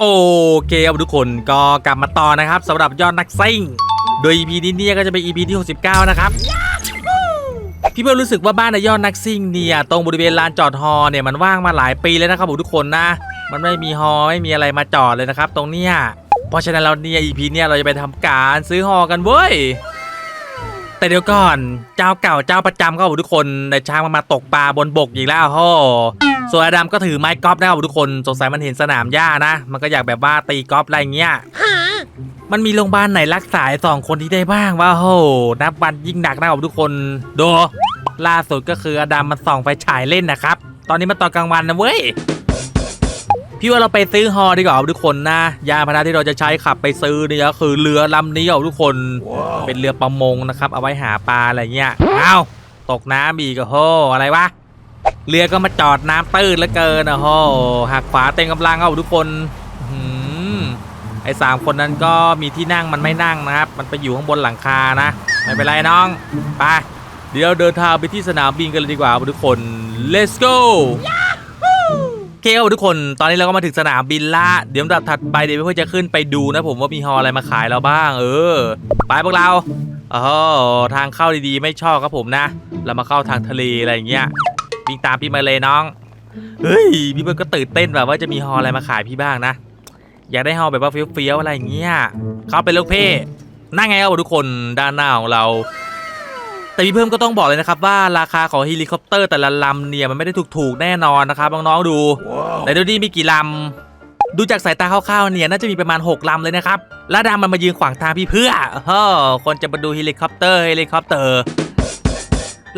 โอเคครับทุกคนก็กลับมาต่อนะครับสำหรับยอดนักซิ่ง โดย EP นี้เนี่ยก็จะเป็น EP ที่ 69 นะครับ พี่เพิ่มรู้สึกว่าบ้านในยอดนักซิ่งเนี่ยตรงบริเวณลานจอดฮอเนี่ยมันว่างมาหลายปีแล้วนะครับผมทุกคนนะ มันไม่มีฮอไม่มีอะไรมาจอดเลยนะครับ ตรงเนี้ยเพราะฉะนั้นเราเนี่ย EP เนี่ยเราจะไปทำการซื้อฮอกันเว้ย แต่เดี๋ยวก่อนเจ้าเก่าเจ้าประจำก็ทุกคนในช้างมันมาตกปลาบนบกอีกแล้วโหส่วนอดัมก็ถือไม้กอล์ฟนะครับทุกคนสงสัยมันเห็นสนามหญ้านะ มันก็อยากแบบว่าตีกอล์ฟอะไรเงี้ยมันมีโรงพยาบาลไหนรักษาสองคนนี้ได้บ้างวะโหนับวันยิ่งหนักนะครับทุกคนดูล่าสุดก็คืออดัมมันส่องไฟฉายเล่นนะครับ ตอนนี้มันตอนกลางวันนะเว้ย พี่ว่าเราไปซื้อฮอดีกว่าครับทุกคนนะยานพาหนะที่เราจะใช้ขับไปซื้อเนี่ยก็คือเรือลำนี้ครับทุกคนเป็นเรือประมงนะครับเอาไว้หาปลาอะไรเงี้ยอ้าวตกน้ำอีกอะโหอะไรวะเรือก็มาจอดน้ำตื้นเหลือเกินอะโหหักขวาเต็มกำลังครับทุกคนอื้อหือไอ้สามคนนั้นก็มีที่นั่งมันไม่นั่งนะครับ มันไปอยู่ข้างบนหลังคานะไม่เป็นไรน้องไปเดี๋ยวเดินทางไปที่สนามบินกันเลยดีกว่าครับทุกคน let's go โอเคครับทุกคนตอนนี้เราก็มาถึงสนามบินละเดี๋ยวดับถัดไปเดี๋ยวเพื่อนจะขึ้นไปดูนะผมว่ามีฮออะไรมาขายเราบ้าง เออ ไปพวกเราอ๋อทางเข้าดีๆ ไม่ชอบครับผมนะ เรามาเข้าทางทะเลอะไรอย่างเงี้ยวิ่งตามพี่มาเลยน้องเฮ้ยพี่เบิร์ก็ตื่นเต้นแบบว่าจะมีฮออะไรมาขายพี่บ้างนะอยากได้ฮอแบบว่าเฟี้ยวๆอะไรอย่างเงี้ยเข้าไปลูกเพ่นั่งไงครับทุกคนด้านหน้าของเรา แต่พี่เพิ่มก็ต้องบอกเลยนะครับว่าราคาของเฮลิคอปเตอร์แต่ละลำเนี่ยมันไม่ได้ถูกๆแน่นอนนะครับน้องๆดูแต่ดูดิมีกี่ลำดูจากสายตาคร่าวๆเนี่ยน่าจะมีประมาณ 6ลำเลยนะครับแล้วดามันมายืนขวางทางพี่เพื่อเฮ้อคนจะมาดูเฮลิคอปเตอร์เฮลิคอปเตอร์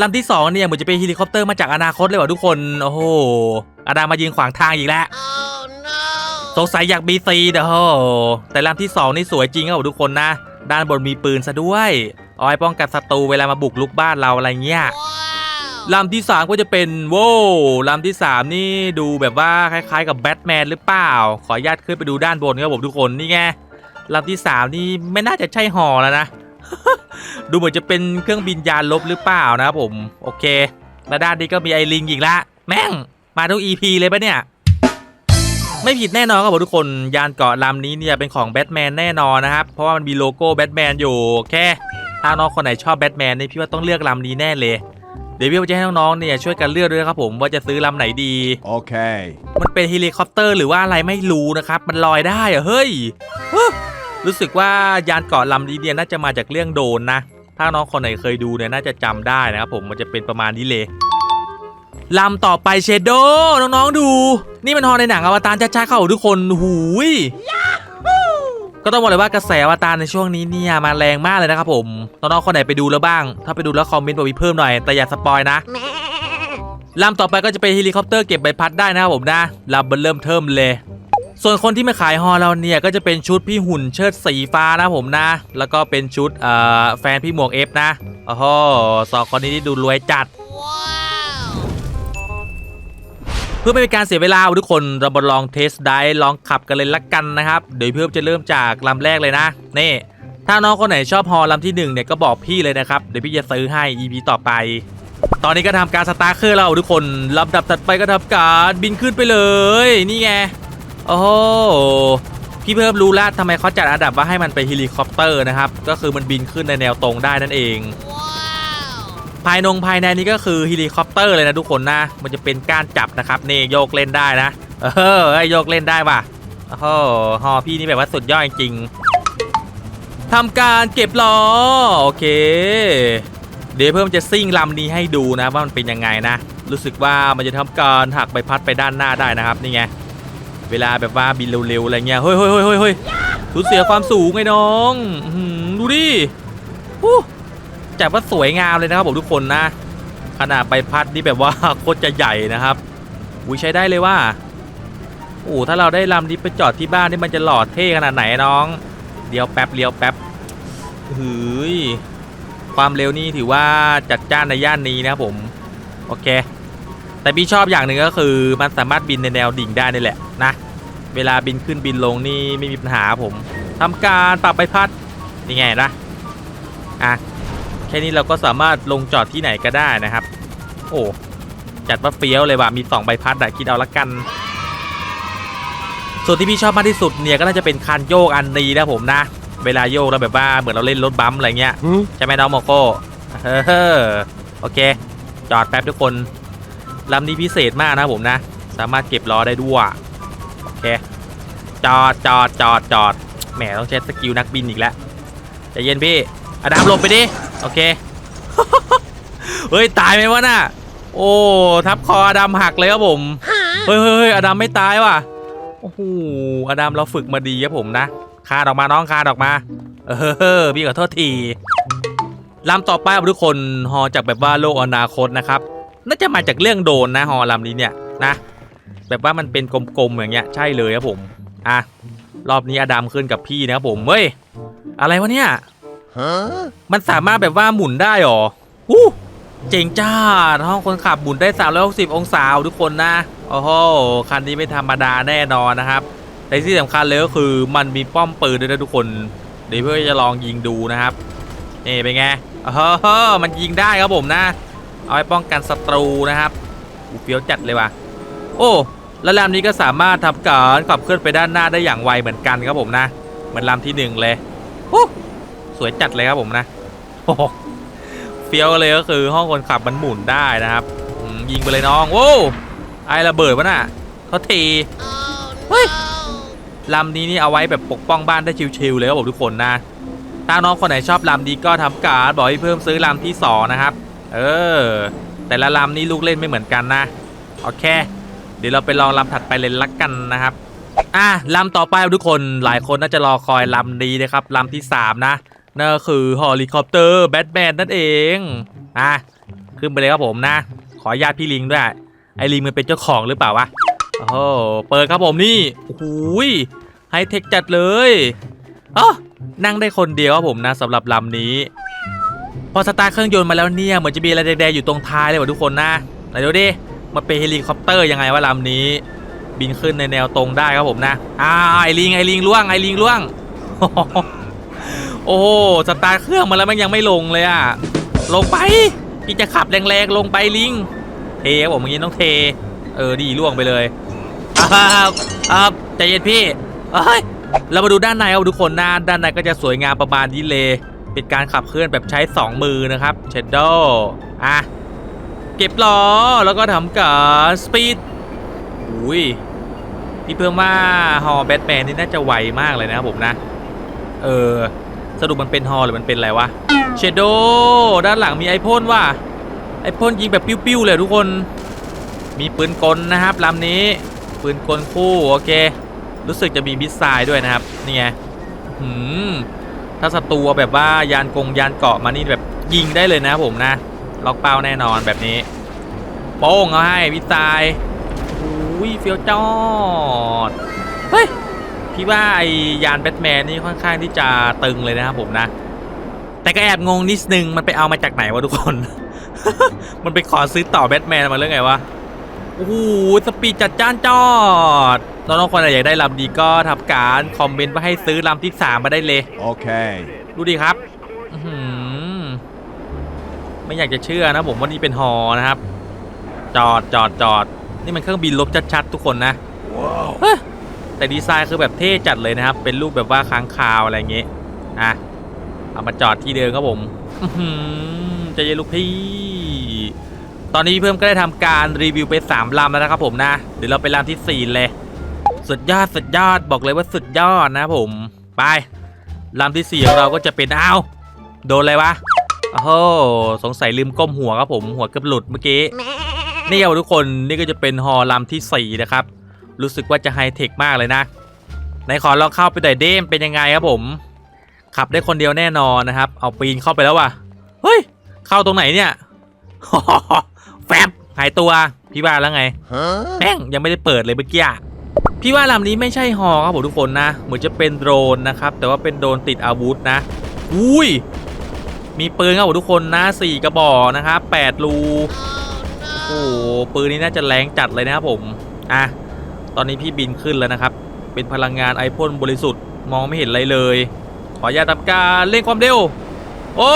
ลำที่สองเนี่ยเหมือนจะเป็นเฮลิคอปเตอร์มาจากอนาคตเลยว่ะทุกคนโอ้โหอาดามายืนขวางทางอีกแล้ว Oh no! สงสัยอยากบีซีเด้อโหแต่ลำที่สองนี่สวยจริงครับทุกคนนะ ด้านบนมีปืนซะด้วยเอาไว้ป้องกันศัตรูเวลามาบุกลุกบ้านเราอะไรเงี้ย Wow! ลำที่สามก็จะเป็นโว้วลำที่สามนี่ดูแบบว่าคล้ายๆ กับแบทแมนหรือเปล่า ขออนุญาตขึ้นไปดูด้านบนครับผมทุกคนนี่ไงลำที่สามนี่ไม่น่าจะใช่หอแล้วนะ ดูเหมือนจะเป็นเครื่องบินยานลบหรือเปล่านะครับผม โอเค แล้วด้านนี้ก็มีไอลิงอีกละ แม่ง มาทุก EP เลยปะเนี่ย ไม่ผิดแน่นอนครับผมทุกคนยานเกาะลำนี้เนี่ยเป็นของแบทแมนแน่นอนนะครับ เพราะว่ามันมีโลโก้แบทแมนอยู่โอเคถ้าน้องคนไหนชอบแบทแมนนี่พี่ว่าต้องเลือกลำนี้แน่เลย เดี๋ยวพี่จะให้น้องๆเนี่ยช่วยกันเลือกด้วยครับผมว่าจะซื้อลำไหนดี Okay. มันเป็นเฮลิคอปเตอร์หรือว่าอะไรไม่รู้นะครับมันลอยได้อะเฮ้ยฮะรู้สึกว่ายานเกาะลำนี้เนี่ยน่าจะมาจากเรื่องโดรนนะ ถ้าน้องคนไหนเคยดูเนี่ยน่าจะจำได้นะครับผมมันจะเป็นประมาณนี้เลย ลำต่อไปเชโดน้องๆดู นี่มันฮอในหนังอวตารจ้าๆเข้าทุกคนหูยก็ต้องบอกเลยว่ากระแสอวตารในช่วงนี้เนี่ยมาแรงมากเลยนะครับผมน้องๆคนไหนไปดูแล้วบ้าง ถ้าไปดูแล้วคอมเมนต์บอกพี่เพิ่มหน่อยแต่อย่าสปอยนะลำต่อไปก็จะเป็นเฮลิคอปเตอร์เก็บใบพัดได้นะครับผมนะลำมันเริ่มเทิมเลย ส่วนคนที่มาขายฮอเราเนี่ยก็จะเป็นชุดพี่หุ่นเชิดสีฟ้านะผมนะ แล้วก็เป็นชุดเอ่อแฟนพี่หมวกเอฟนะโอ้โหสองคนนี้ที่ดูรวยจัด เพื่อไม่เป็นการเสียเวลาทุกคนเรามาลองเทสได้ลองขับกันเลยละกันนะครับเดี๋ยวเพิ่มจะเริ่มจากลำแรกเลยนะนี่ถ้าน้องคนไหนชอบฮอลำที่หนึ่งเนี่ยก็บอกพี่เลยนะครับเดี๋ยวพี่จะซื้อให้ EP ต่อไป ตอนนี้ก็ทำการสตาร์เครื่องเราทุกคนลำดับถัดไปก็ทำการบินขึ้นไปเลย นี่ไงโอ้โหพี่เพิ่มรู้แล้วทำไมเขาจัดอันดับว่าให้มันเป็นเฮลิคอปเตอร์นะครับก็คือมันบินขึ้นในแนวตรงได้นั่นเอง Wow! ภายนงภายในนี้ก็คือเฮลิคอปเตอร์เลยนะทุกคนนะ มันจะเป็นก้านจับนะครับนี่โยกเล่นได้นะ เออเอ้ยโยกเล่นได้ป่ะโอ้โหฮอพี่นี่แบบว่าสุดยอดจริงทำการเก็บล้อโอเค เดี๋ยวเพิ่มจะซิ่งลำนี้ให้ดูนะว่ามันเป็นยังไงนะ รู้สึกว่ามันจะทำการหักใบพัดไปด้านหน้าได้นะครับนี่ไงเวลาแบบว่าบินเร็วๆอะไรเงี้ยเฮ้ยเฮ้ยเฮ้ยเฮ้ยสูญเสียความสูงไงน้องดูดิ จัดว่าสวยงามเลยนะครับผมทุกคนนะ ขนาดใบพัดนี่แบบว่าโคตรจะใหญ่นะครับอุ้ยใช้ได้เลยว่าโอ้ถ้าเราได้ลำนี้ไปจอดที่บ้านนี่มันจะหล่อเท่ขนาดไหนน้องเลี้ยวแป๊บเลี้ยวแป๊บหืยความเร็วนี่ถือว่าจัดจ้านในย่านนี้นะครับผมโอเค แต่พี่ชอบอย่างหนึ่งก็คือมันสามารถบินในแนวดิ่งได้นี่แหละนะเวลาบินขึ้นบินลงนี่ไม่มีปัญหาผมทำการปรับใบพัดนี่ไงนะอะ แค่นี้เราก็สามารถลงจอดที่ไหนก็ได้นะครับ โอ้จัดว่าเฟี้ยวเลยว่ะมี2ใบพัดอะคิดเอาละกันสส่วนที่พี่ชอบมากที่สุดเนี่ยก็น่าจะเป็นคันโยกอันนี้นะผมนะ เวลาโยกแล้วแบบว่าเหมือนเราเล่นรถบัมป์อะไรเงี้ยใช่ไหมน้องโมโก้เฮ้อโอเค จอดแป๊บทุกคนลำนี้พิเศษมากนะผมนะ สามารถเก็บล้อได้ด้วยโอเคจอดจอดจอดจอดแหมต้องใช้สกิลนักบินอีกแล้วใจเย็นพี่ อดามลงไปดิ โอเค เฮ้ย ตายไหมวะน่ะ โอ้ ทับคออดัมหักเลยครับผม เฮ้ยเฮ้ยเฮ้ยอดัมไม่ตายว่ะ โอ้โห อดัมเราฝึกมาดีครับผมนะ คาดออกมาน้องคาดออกมา เออพี่ขอโทษทีลำต่อไปครับทุกคนฮอจากแบบว่าโลกอนาคตนะครับ น่าจะมาจากเรื่องโดรนนะฮอลำนี้เนี่ยนะ แบบว่ามันเป็นกลมๆอย่างเงี้ยใช่เลยครับผม อะรอบนี้อดัมขึ้นกับพี่นะครับผมเฮ้ยอะไรวะเนี่ย Huh? มันสามารถแบบว่าหมุนได้หรออู้เจ๋งจ้า ห้องคนขับหมุนได้ 360 องศาทุกคนนะ โอ้โห คันนี้ไม่ธรรมดาแน่นอนนะครับแต่ที่สำคัญเลยก็คือมันมีป้อมปืนด้วยนะทุกคน เดี๋ยวเพื่อจะลองยิงดูนะครับ นี่เป็นไงโอ้โหมันยิงได้ครับผมนะ เอาไว้ป้องกันศัตรูนะครับอูเฟี้ยวจัดเลยว่ะ โอ้แล้วลำนี้ก็สามารถทำการขับเคลื่อนไปด้านหน้าได้อย่างไวเหมือนกันครับผมนะ เหมือนลำที่หนึ่งเลยโอ้ สวยจัดเลยครับผมนะโอ้โหเฟี้ยวเลยก็คือห้องคนขับมันหมุนได้นะครับอืมยิงไปเลยน้องโว้วไอระเบิดวะน่ะเขาที Oh Wait. no! ลำนี้นี่เอาไว้แบบปกป้องบ้านได้ชิวๆเลยครับผมทุกคนนะถ้าน้องคนไหนชอบลำนี้ก็ทำการบอกให้เพิ่มซื้อลำที่สองนะครับ เออ แต่ละลำนี้ลูกเล่นไม่เหมือนกันนะโอเค เดี๋ยวเราไปลองลำถัดไปเลยละกันนะครับอะลำต่อไปครับทุกคนหลายคนน่าจะรอคอยลำนี้นะครับลำที่สามนะ นั่นก็คือเฮลิคอปเตอร์แบทแมนนั่นเองอะขึ้นไปเลยครับผมนะ ขออนุญาตพี่ลิงด้วยไอลิงมันเป็นเจ้าของหรือเปล่าวะโอ้โหเปิดครับผมนี่โอ้โหยไฮเทคจัดเลยอ๋อนั่งได้คนเดียวครับผมนะสำหรับลำนี้ พอสตาร์เครื่องยนต์มาแล้วเนี่ยเหมือนจะมีอะไรแดงๆอยู่ตรงท้ายเลยว่ะทุกคนนะไหนดูดิมันเป็นเฮลิคอปเตอร์ยังไงวะลำนี้ บินขึ้นในแนวตรงได้ครับผมนะอ้าวไอลิงไอลิงล่วงไอลิงล่วง โอ้สตาร์เครื่องมาแล้วมันยังไม่ลงเลยอะลงไปพี่จะขับแรงๆลงไปลิง เทครับผมเมื่อกี้ต้องเท เออดีล่วงไปเลยอ้าวอ้าวใจเย็นพี่เอ้ยเรามาดูด้านในครับทุกคนนะด้านในก็จะสวยงามประมาณนี้เลยเป็นการขับเคลื่อนแบบใช้ 2 มือนะครับเชดโดอะเก็บล้อแล้วก็ทำการสปีดอุ้ยพี่เพิ่มว่าฮอแบทแมนนี่น่าจะไวมากเลยนะครับผมนะ เออ สรุปมันเป็นฮอหรือมันเป็นอะไรวะเชดโดด้านหลังมีไอพ่นว่ะไอพ่นยิงแบบปิ้วๆเลยทุกคน มีปืนกลนะครับลำนี้ปืนกลคู่โอเค รู้สึกจะมีมิสไซล์ด้วยนะครับนี่ไงหืมถ้าศัตรูแบบว่ายานกงยานเกาะมานี่แบบยิงได้เลยนะผมนะ ล็อกเป้าแน่นอนแบบนี้ โป้งเอาให้มิสไซล์อุ้ยเฟียวจอดเฮ้ย พี่ว่าไอยานแบทแมนนี่ค่อนข้างที่จะตึงเลยนะครับผมนะ แต่ก็แอบงงนิดนึงมันไปเอามาจากไหนวะทุกคน มันไปขอซื้อต่อแบทแมนมาเรื่องไงวะโอ้โหสปีดจัดจ้านจอดน้องๆคนไหนอยากได้ลำดีก็ทำการคอมเมนต์มาให้ซื้อลำที่3มาได้เลย Okay. ดูดิครับอื้อหือไม่อยากจะเชื่อนะผมว่านี่เป็นฮอนะครับ จอดจอดจอด นี่มันเครื่องบินลบชัดๆทุกคนนะ Whoa. เฮ้ย แต่ดีไซน์คือแบบเท่จัดเลยนะครับ เป็นรูปแบบว่าค้างคาวอะไรเงี้ยอะเอามาจอดที่เดิมครับผมอื้อหือใจเย็นลูกพี่ ตอนนี้เพิ่มก็ได้ทำการรีวิวไป3ลำแล้วนะครับผมนะ เดี๋ยวเราไปลำที่ 4 เลย สุดยอดสุดยอดบอกเลยว่าสุดยอดนะผมไปลำที่ 4 ของเราก็จะเป็นอ้าวโดนอะไรวะโอ้โหสงสัยลืมก้มหัวครับผมหัวเกือบหลุดเมื่อกี้นี่ครับทุกคนนี่ก็จะเป็นฮอลำทีสี่4 นะครับ รู้สึกว่าจะไฮเทคมากเลยนะไหนขอลองเข้าไปหน่อยเด้มเป็นยังไงครับผม ขับได้คนเดียวแน่นอนนะครับ เอาปีนเข้าไปแล้วว่ะเฮ้ย เข้าตรงไหนเนี่ยแฟบหายตัวพี่ว่าแล้วไง Huh? แม่งยังไม่ได้เปิดเลยเมื่อกี้อะพี่ว่าลำนี้ไม่ใช่ฮอครับผมทุกคนนะ เหมือนจะเป็นโดรนนะครับ แต่ว่าเป็นโดรนติดอาวุธนะ อุ้ย มีปืนครับผมทุกคนนะสี่กระบอกนะครับแปดรู Oh โอ้ no! โหปืนนี้น่าจะแรงจัดเลยนะครับผม อะ ตอนนี้พี่บินขึ้นแล้วนะครับ เป็นพลังงานไอพ่นบริสุทธิ์มองไม่เห็นอะไรเลย ขออนุญาตทำการเร่งความเร็ว โอ้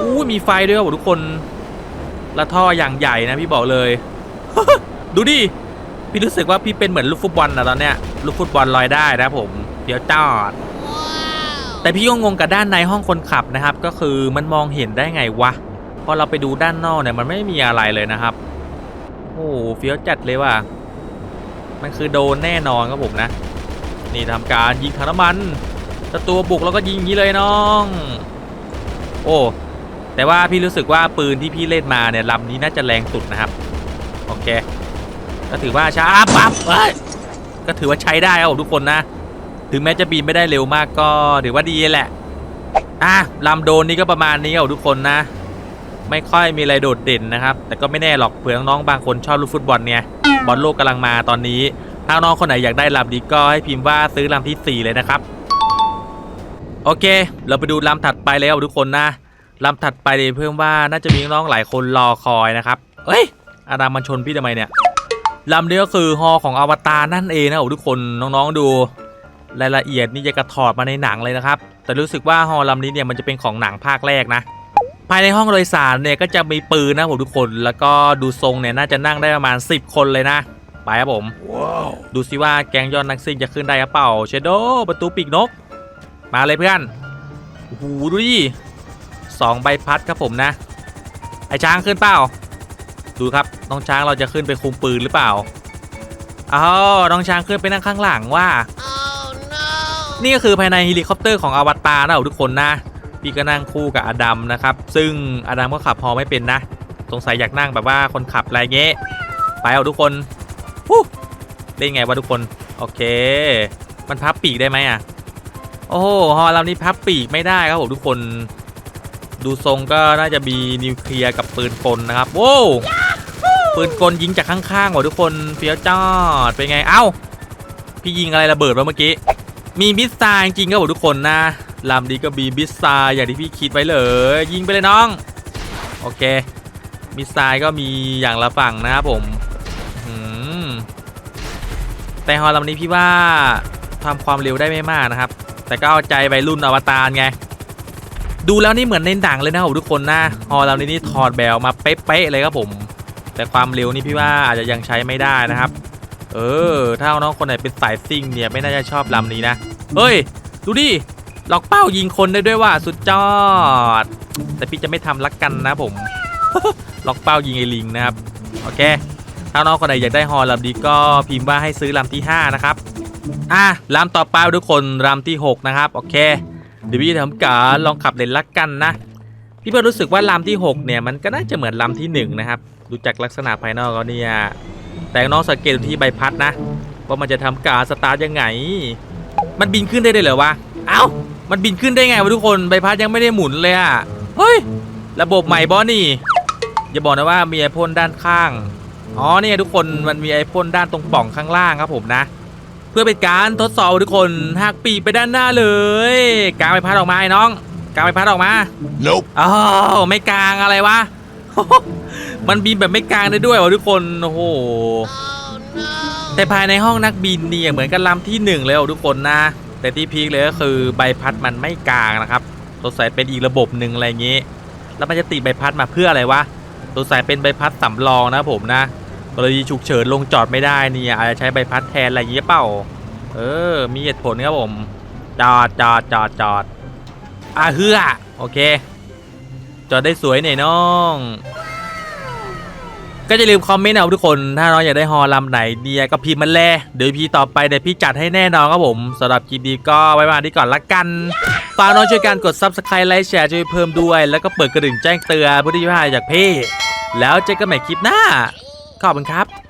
อู้มีไฟด้วยครับผมทุกคนและท่ออย่างใหญ่นะพี่บอกเลย ดูดิ พี่รู้สึกว่าพี่เป็นเหมือนลูกฟุตบอลนะตอนเนี้ย ลูกฟุตบอลลอยได้นะผม เดี๋ยวจอดว้าวแต่พี่ก็งงกับด้านในห้องคนขับนะครับ ก็คือมันมองเห็นได้ไงวะ พอเราไปดูด้านนอกเนี่ยมันไม่มีอะไรเลยนะครับ โอ้โหเฟี้ยวจัดเลยว่ะ มันคือโดนแน่นอนครับผมนะ นี่ทำการยิงถังน้ำมันศัตรูบุกแล้วก็ยิงอย่างนี้เลยน้อง โอ้แต่ว่าพี่รู้สึกว่าปืนที่พี่เล่นมาเนี่ยลำนี้น่าจะแรงสุดนะครับโอเคก็ถือว่าช้าปั๊บเฮ้ยก็ถือว่าใช้ได้ครับทุกคนนะ ถึงแม้จะบินไม่ได้เร็วมากก็ถือว่าดีแหละอะลำโดนนี่ก็ประมาณนี้ครับทุกคนนะ ไม่ค่อยมีอะไรโดดเด่นนะครับ แต่ก็ไม่แน่หรอกเผื่อน้องๆบางคนชอบลูกฟุตบอลเนี่ย บอลโลกกำลังมาตอนนี้ ถ้าน้องคนไหนอยากได้ลำนี้ก็ให้พิมพ์ว่าซื้อลำที่ 4 เลยนะครับ โอเค เราไปดูลำถัดไปเลยครับทุกคนนะลำถัดไปเนี่ยเพิ่มว่าน่าจะมีน้องหลายคนรอคอยนะครับเอ้ยอาดามมันชนพี่ทำไมเนี่ยลำนี้ก็คือฮอของอวตารนั่นเองนะครับทุกคนน้องๆดูรายละเอียดนี่จะกระถอดมาในหนังเลยนะครับ แต่รู้สึกว่าฮอลำนี้เนี่ยมันจะเป็นของหนังภาคแรกนะ ภายในห้องโดยสารเนี่ยก็จะมีปืนนะผมทุกคน แล้วก็ดูทรงเนี่ยน่าจะนั่งได้ประมาณ 10 คนเลยนะ ไปครับผมดูสิว่าแก๊งยอดนักซิ่งจะขึ้นได้หรือเปล่าเชโดประตูปีกนก มาเลยเพื่อนโอ้โหดูดิสองใบพัดครับผมนะ ไอช้างขึ้นเปล่า ดูครับน้องช้างเราจะขึ้นไปคุมปืนหรือเปล่าอ้าวน้องช้างขึ้นไปนั่งข้างหลังว่าโอ้ no นี่ก็คือภายในเฮลิคอปเตอร์ของอวตารนะทุกคนนะ พี่ก็นั่งคู่กับอดัมนะครับ ซึ่งอดัมก็ขับฮอไม่เป็นนะ สงสัยอยากนั่งแบบว่าคนขับอะไรเงี้ยไปเอาทุกคนฮู้เล่นไงวะทุกคน โอเค มันพับปีกได้ไหมอะ โอ้โหฮอลำนี้พับปีกไม่ได้ครับผมทุกคน ดูทรงก็น่าจะมีนิวเคลียร์กับปืนกลนะครับ โว้ปืนกลยิงจากข้างๆว่ะทุกคนเฟี้ยวจอดเป็นไง เอ้า พี่ยิงอะไรระเบิดวะเมื่อกี้ มีมิสไซล์จริงครับผมทุกคนนะ ลำนี้ก็มีมิสไซอย่างที่พี่คิดไว้เลยยิงไปเลยน้อง โอเคมิสไซก็มีอย่างละฝั่งนะครับผมแต่ฮอลลำนี้พี่ว่าทำความเร็วได้ไม่มากนะครับ แต่ก็เอาใจไปรุ่นอวตารไง ดูแล้วนี่เหมือนในหนังเลยนะครับผมทุกคนนะฮอลลำนี้นี่ถอดแบบมาเป๊ะๆเลยครับผม แต่ความเร็วนี่พี่ว่าอาจจะยังใช้ไม่ได้นะครับ เออ ถ้าน้องคนไหนเป็นสายซิ่งเนี่ยไม่น่าจะชอบลำนี้นะ เฮ้ย ดูดิ ล็อกเป้ายิงคนได้ด้วยว่าสุดยอด แต่พี่จะไม่ทำลักกันนะผม ล็อกเป้ายิงไอ้ลิงนะครับ โอเค ถ้าน้องคนไหนอยากได้ฮอลำนี้ก็พิมพ์ว่าให้ซื้อลำที่ 5 นะครับ อะลำต่อไปทุกคนลำที่ 6 นะครับ โอเค เดี๋ยวพี่จะทำการลองขับเล่นลักกันนะ พี่เพิ่งรู้สึกว่าลำที่ 6 เนี่ยมันก็น่าจะเหมือนลำที่ 1 นะครับ ดูจากลักษณะภายนอกแล้วเนี่ย แต่น้องสังเกตที่ใบพัดนะ ว่ามันจะทำการสตาร์ทยังไง มันบินขึ้นได้เลยเหรอวะ เอ้า มันบินขึ้นได้ไงวะทุกคนใบพัดยังไม่ได้หมุนเลยอะเฮ้ย ระบบใหม่บอนี่ อย่าบอกนะว่ามีไอพ่นด้านข้าง อ๋อเนี่ยทุกคนมันมีไอพ่นด้านตรงป่องข้างล่างครับผมนะ เพื่อเป็นการทดสอบทุกคนหักปีกไปด้านหน้าเลยกางใบพัดออกมาไอ้น้องกางใบพัดออกมา Nope. อ้าวไม่กลางอะไรวะ มันบินแบบไม่กลางได้ด้วยวะทุกคน โอ้โหโอ้ no แต่ภายในห้องนักบินเนี่ยเหมือนกับลำที่หนึ่งเลยอะทุกคนนะ แต่ที่พีคเลยก็คือใบพัดมันไม่กลางนะครับสงสัยเป็นอีกระบบหนึ่งอะไรอย่างงี้ แล้วมันจะติดใบพัดมาเพื่ออะไรวะสงสัยเป็นใบพัดสำรองนะผมนะกรณีฉุกเฉินลงจอดไม่ได้เนี่ยอาจจะใช้ใบพัดแทนอะไรอย่างงี้เปล่า เออ มีเหตุผลครับผม จอดจอดจอดจอดอะเฮือโอเค จอดได้สวยหน่อยน้อง ก็จะลืมคอมเมนต์เอาทุกคน ถ้าน้องอยากได้ฮอลำไหนเนี่ยก็พิมพ์มาแลเดี๋ยวพี่ต่อไปเดี๋ยวพี่จัดให้แน่นอนครับผมสำหรับคลิปนี้ก็ไว้มาที่ก่อนละกันฝากน้องช่วยกันกด subscribe ไลค์แชร์ช่วยเพิ่มด้วย แล้วก็เปิดกระดิ่งแจ้งเตือนเพื่อที่จะไม่พลาดจากพี่ แล้วเจอกันใหม่คลิปหน้า ขอบคุณครับ